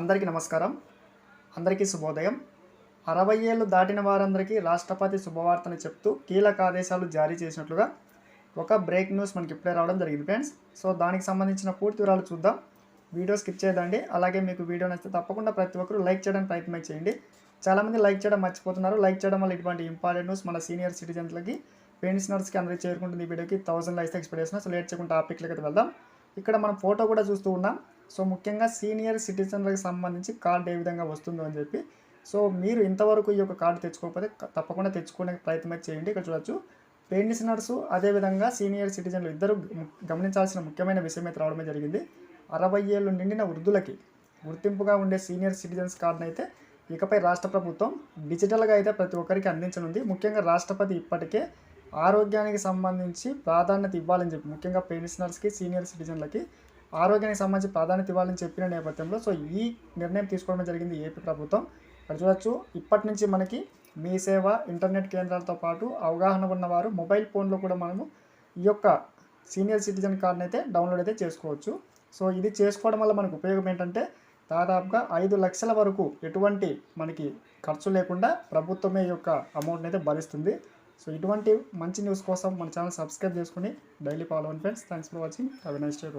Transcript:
అందరికీ నమస్కారం. అందరికీ శుభోదయం. అరవై ఏళ్ళు దాటిన వారందరికీ రాష్ట్రపతి శుభవార్తను చెప్తూ కీలక ఆదేశాలు జారీ చేసినట్లుగా ఒక బ్రేక్ న్యూస్ మనకి ఇప్పుడే రావడం జరిగింది ఫ్రెండ్స్. సో దానికి సంబంధించిన పూర్తి వివరాలు చూద్దాం. వీడియో స్కిప్ చేయదండి. అలాగే మీకు వీడియో నచ్చితే తప్పకుండా ప్రతి ఒక్కరూ లైక్ చేయడానికి ప్రయత్నం చేయండి. చాలామంది లైక్ చేయడం మర్చిపోతున్నారు. లైక్ చేయడం వల్ల ఇటువంటి ఇంపార్టెంట్ న్యూస్ మన సీనియర్ సిటిజన్లకి పెన్షనర్స్కి అందరికీ చేరుకుంటుంది ఈ వీడియోకి. థౌసండ్ లైక్స్ ఎక్స్పెక్ట్ చేస్తున్నా. సో లేట్ చేయకుండా టాపిక్లకి వెళ్దాం. ఇక్కడ మనం ఫోటో కూడా చూస్తూ ఉన్నాం. సో ముఖ్యంగా సీనియర్ సిటిజన్లకు సంబంధించి కార్డు ఏ విధంగా వస్తుందో అని చెప్పి. సో మీరు ఇంతవరకు ఈ యొక్క కార్డు తెచ్చుకోకపోతే తప్పకుండా తెచ్చుకునే ప్రయత్నం చేయండి. ఇక్కడ చూడొచ్చు. పెన్షనర్స్ అదేవిధంగా సీనియర్ సిటిజన్లు ఇద్దరు గమనించాల్సిన ముఖ్యమైన విషయం అయితే రావడమే జరిగింది. అరవై ఏళ్ళు నిండిన వృద్ధులకి గుర్తింపుగా ఉండే సీనియర్ సిటిజన్స్ కార్డును అయితే ఇకపై రాష్ట్ర ప్రభుత్వం డిజిటల్గా అయితే ప్రతి ఒక్కరికి అందించనుంది. ముఖ్యంగా రాష్ట్రపతి ఇప్పటికే ఆరోగ్యానికి సంబంధించి ప్రాధాన్యత ఇవ్వాలని చెప్పి ముఖ్యంగా పెన్షనర్స్కి సీనియర్ సిటిజన్లకి ఆరోగ్యానికి సంబంధించి ప్రాధాన్యత ఇవ్వాలని చెప్పిన నేపథ్యంలో సో ఈ నిర్ణయం తీసుకోవడం జరిగింది ఏపీ ప్రభుత్వం. ఇక్కడ చూడొచ్చు ఇప్పటి నుంచి మనకి మీ సేవ ఇంటర్నెట్ కేంద్రాలతో పాటు అవగాహన ఉన్నవారు మొబైల్ ఫోన్లో కూడా మనము ఈ యొక్క సీనియర్ సిటిజన్ కార్డుని అయితే డౌన్లోడ్ అయితే చేసుకోవచ్చు. సో ఇది చేసుకోవడం వల్ల మనకు ఉపయోగం ఏంటంటే దాదాపుగా ఐదు లక్షల వరకు ఎటువంటి మనకి ఖర్చు లేకుండా ప్రభుత్వమే యొక్క అమౌంట్ని అయితే భరిస్తుంది. సో ఇటువంటి మంచి న్యూస్ కోసం మన ఛానల్ సబ్స్క్రైబ్ చేసుకుని డైలీ ఫాలో అవ్వండి friends. Thanks for watching. Have a nice day